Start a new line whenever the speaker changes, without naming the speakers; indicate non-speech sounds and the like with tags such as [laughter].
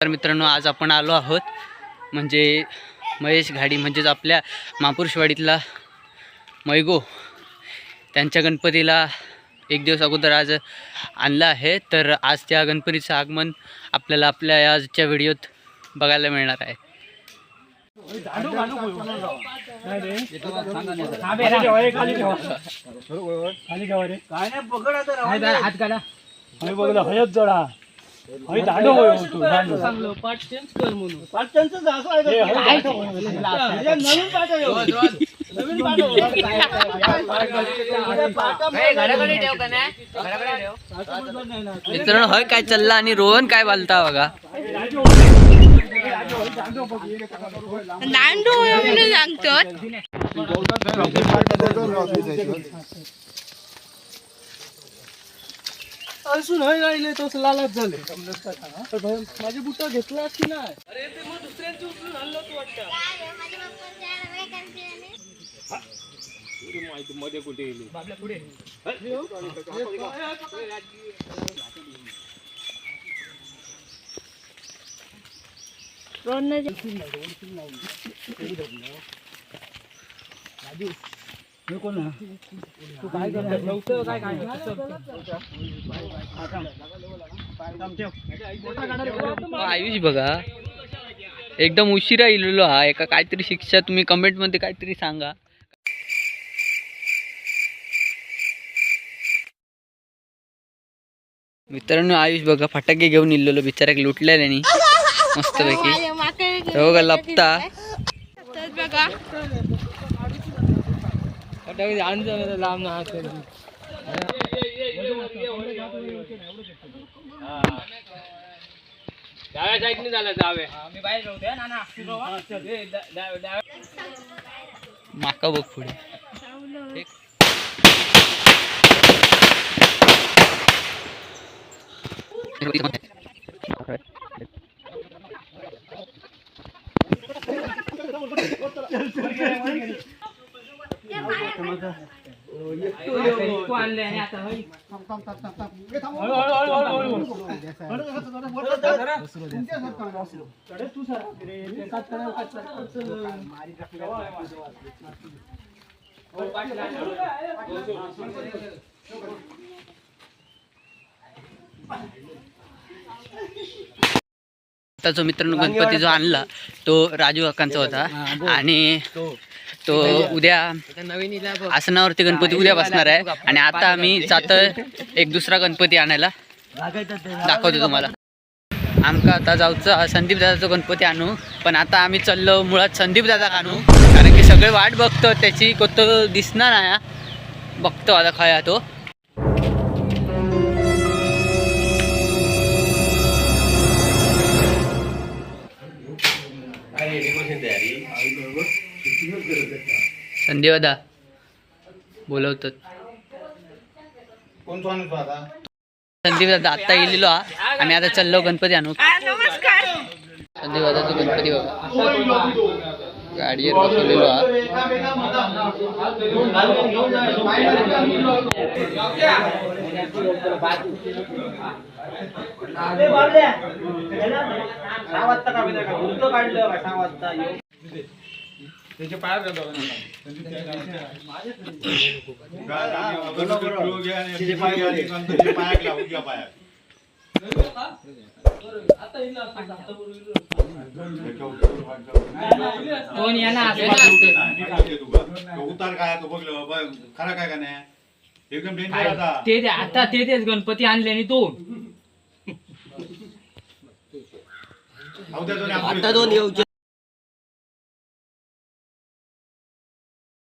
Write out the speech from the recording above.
तर मित्रांनो आज आपण आलो आहोत. म्हणजे महेश घाडी म्हणजेच आपल्या महापुरुषवाडीतला मैगो त्यांच्या गणपतीला एक दिवस अगोदर आज आणलं आहे. तर आज त्या गणपतीचं आगमन आपल्याला आपल्या आजच्या व्हिडिओत बघायला मिळणार आहे.
हात काढा. हय बघला हयच जडा. दांडो होय हो तू दांडो.
पाठ चेंज कर म्हणून.
हे दांडो होय.
नवीन पाठ नवीन पाठ [laughs]
मित्रांनो हय काय चाललं आणि रोहन काय बालता बघा?
दांडू म्हणून सांगतात.
असून हय राहिले तो लालच झाले. तर भाई, माझे बुट घेतला की नाही? अरे ते मग दुसऱ्यांची उचलून हल्लो तू वाटतं. मध्ये कुठे गेली बाबल्या पुढे
हे आहे?
तू काय करणार? नव्हतं काय काय?
आयुष बघा. एकदम उशिरा इलेलो हा. एका काहीतरी शिक्षा तुम्ही कमेंटमध्ये काहीतरी सांगा. मित्रांनो आयुष बघा फटाके घेऊन इलेलो. बिचाराक लुटलेल्यानी मस्त पैकी हे बघा. लपता
तर बघा
लांब ना डाव्या साईडने झाला जावे. मी बाहेर
माका बघ पुढे. [laughs] ठीक.
आणले आणि आता होय
आता जो मित्रांनो गणपती जो आणला तो राजू काकांचा होता आणि तो उद्या
नवीन
आसनावरती गणपती उद्या बसणार आहे. आणि आता आम्ही जात एक दुसरा गणपती आणायला. दाखवतो तुम्हाला. आमका आता जाऊचं संदीप दादाचा गणपती आणू. पण आता आम्ही चाललो मुळात संदीप दादा आणू. कारण की सगळे वाट बघतो त्याची कोत दिसणार नाही. हा. बघतो आता खया तो. संदीप दादा बोलवतात. संदीप दादा आत्ता गेलेलो हा. आम्ही आता चाललो गणपती आणू.
नमस्कार.
संदीप दादाचा गणपती बघा. गाडीवर बसवलेलो हा.
कोण येणार?
उतार काय तो बघलं बघ, खरा काय का नाही? एकदम डेंजर आता.
ते ते- आता ते तेच गणपती आणले आणि दोन.
आता दोन